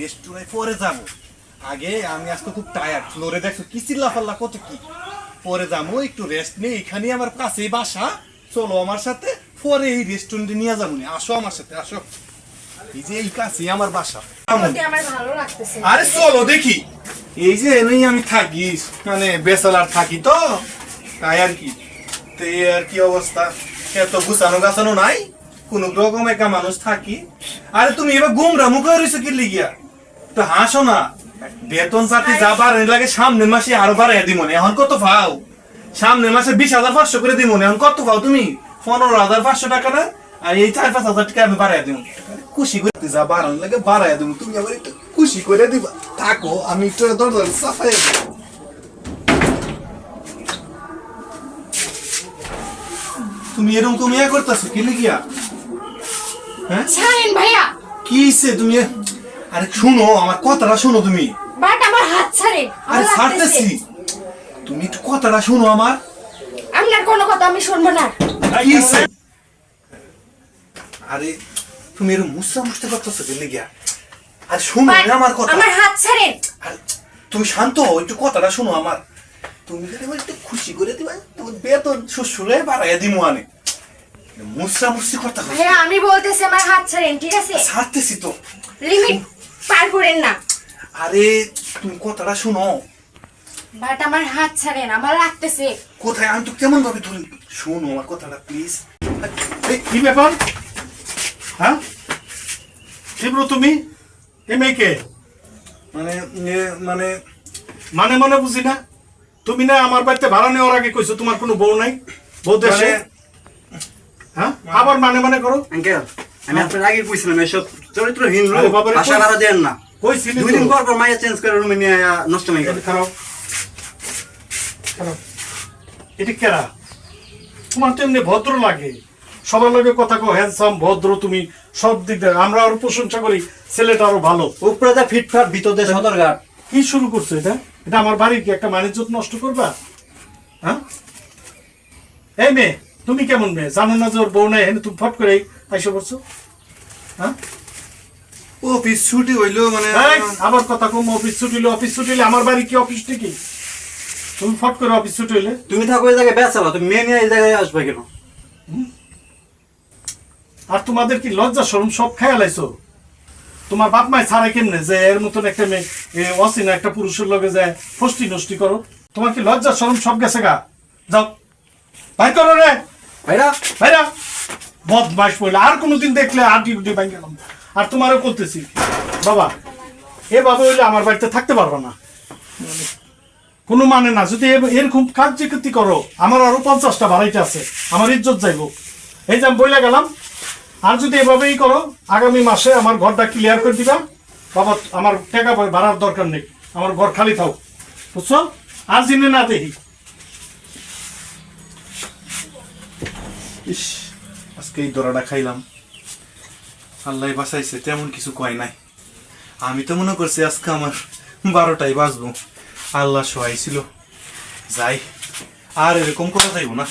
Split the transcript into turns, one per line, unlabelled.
রেস্টুরেন্টে পরে যাব। আগে আমি আজকে খুব টায়ার্ড ফ্লোরে দেখছ কি চিল্লা ফাল্লা কত কি? পরে যাব একটু রেস্ট নেই এখানে আমার কাছেই বাসা। চলো আমার সাথে পরে এই রেস্টুরেন্টে নিয়ে যাব নি। আসো আমার সাথে আসো। এই যে এই কাছেই আমার বাসা। আরে চলো দেখি। এই যে এনেই আমি থাকি মানে বেসালার থাকি তো। তাই আর কি। তো আর কি অবস্থা? এত গুছানো গাছানো নাই? কোন রকম একা মানুষ থাকি। আরে তুমি এবার গুমরা মুখে রয়েছো কি লিগিয়া? তো হাসো না। বেতন চাকরি যা বাড়ানি লাগে সামনের মাসে আরও বাড়াই দিব না। এখন কত পাও সামনের মাসে বিশ হাজার পাঁচশো করে দিব এখন কত পাও তুমি? পনেরো হাজার পাঁচশো টাকা না? আর এই চার পাঁচ হাজার টাকা আমি বাড়াই দিব খুশি করতে যা বাড়ানো লাগে বাড়াই দিব তুমি আবার একটু খুশি করে দিবা। থাকো আমি একটু দরজা সাফাই দেবো তুমি এরকম ইয়া করতেছো? কি লিখিয়া? হ্যাঁ?
ভাইয়া।
কি তুমি? আরে শুনো আমার কথাটা শুনো তুমি।
বাট আমার হাত ছাড়েন
আরে ছাড়তেছি। তুমি একটু কথাটা শুনো আমার।
আপনার কোনো কথা আমি শুনব না।
আরে তুমি এরকম মুসরা মুসতে করতেছো কি লিখিয়া আরে শুনো না আমার কথা।
আমার হাত
আরে তুমি শান্ত হও একটু কথাটা শুনো আমার। তুমি যদি আমার একটু খুশি করে দিবা তোমার বেতন শ্বশুরে বাড়াইয়া দিমু আনে। মুসরা মুসি করতে
ভাইয়া আমি বলতেছি আমার হাত ছাড়েন ঠিক আছে?
ছাড়তেছি তো।
লিমিট পার করেন না।
আরে তুমি কথাটা শুনো।
বাট আমার হাত ছাড়েন আমার লাগতেছে।
কোথায়? আমি তো কেমন ভাবে ধরি? শোনো আমার কথাটা প্লিজ
কি ব্যাপার? হ্যাঁ? তুমি? এ মেয়েকে?
মানে মানে
মানে মনে বুঝি না। তুমি না আমার বাড়িতে ভাড়া নেওয়ার আগে কইছো তোমার কোনো বউ নাই? বউ দেশে
মানে-
হ্যাঁ? আবার মানে মানে করো।
আঙ্কেল আমি আপনার আগে কইছিলাম এসব চরিত্রহীন লোক ভাড়া দেন না।
কইছিলি
দুই দিন পর পর মাইয়া চেঞ্জ করে রুমে নিয়ে নষ্ট মাই করে
খারাপ। এটা কেরা তোমার তো এমনি ভদ্র লাগে। সবার লগে কথা কো হ্যান্ডসাম ভদ্র তুমি সব দিক দিয়ে। আমরা আরও প্রশংসা করি ছেলেটা আরও ভালো।
উপরে যা ফিটফাট ভিতরে সদরঘাট।
কি শুরু করছ এটা? এটা আমার বাড়ির কি একটা মানিজ্যত নষ্ট করবা? হ্যাঁ? এই মেয়ে তুমি কেমন মেয়ে? জানো না যে ওর বউ নাই? হেন তুমি ফট করে আইসো করছ হ্যাঁ?
অফিস ছুটি হইল মানে
আবার কথা কম অফিস ছুটি হলে অফিস ছুটি হলে আমার বাড়ি কি অফিস কি তুমি ফট করে অফিস ছুটি হলে
তুমি থাকো এই জায়গায় বেচালা তুমি মেয়ে নিয়ে এই জায়গায় আসবে কেন?
আর তোমাদের কি লজ্জা শরম সব খেয়াল আইছো? তোমার বাপ মায় ছাড়া কেমনে? যে এর মতন একটা মেয়ে অচেনা একটা পুরুষের লগে যায় ফষ্টি নষ্টি করো। তোমার কি লজ্জা শরম সব গেছে গা? যাও। ভাই করো রে!
ভাইরা
ভাইরা বদমাস পড়লে আর কোনোদিন দেখলে আর ডিউটি ভাই গেলাম আর তোমারও করতেছি বাবা এভাবে হইলে আমার বাড়িতে থাকতে পারবে না। কোনো মানে না, যদি এ- এরকম কার্যকৃতি করো, আমার আরও পঞ্চাশটা বাড়াইতে আছে, আমার ইজ্জত যাইব। এই যে আমি বইলা গেলাম, আর যদি এভাবেই করো, আগামী মাসে আমার ঘরটা ক্লিয়ার করে দিবা। বাবা, আমার টাকা ভাড়ার দরকার নেই, আমার ঘর খালি থাও, বুঝছ? আর জিনে না দেখি।
ইস আজকে এই দরাটা খাইলাম। আল্লাহ বাসাইছে তেমন কিছু কয় নাই। আমি তো মনে করছি আজকে আমার বারোটায় বাঁচবো। আল্লাহ সহায় ছিল। যাই, আর এরকম করা যাইব না।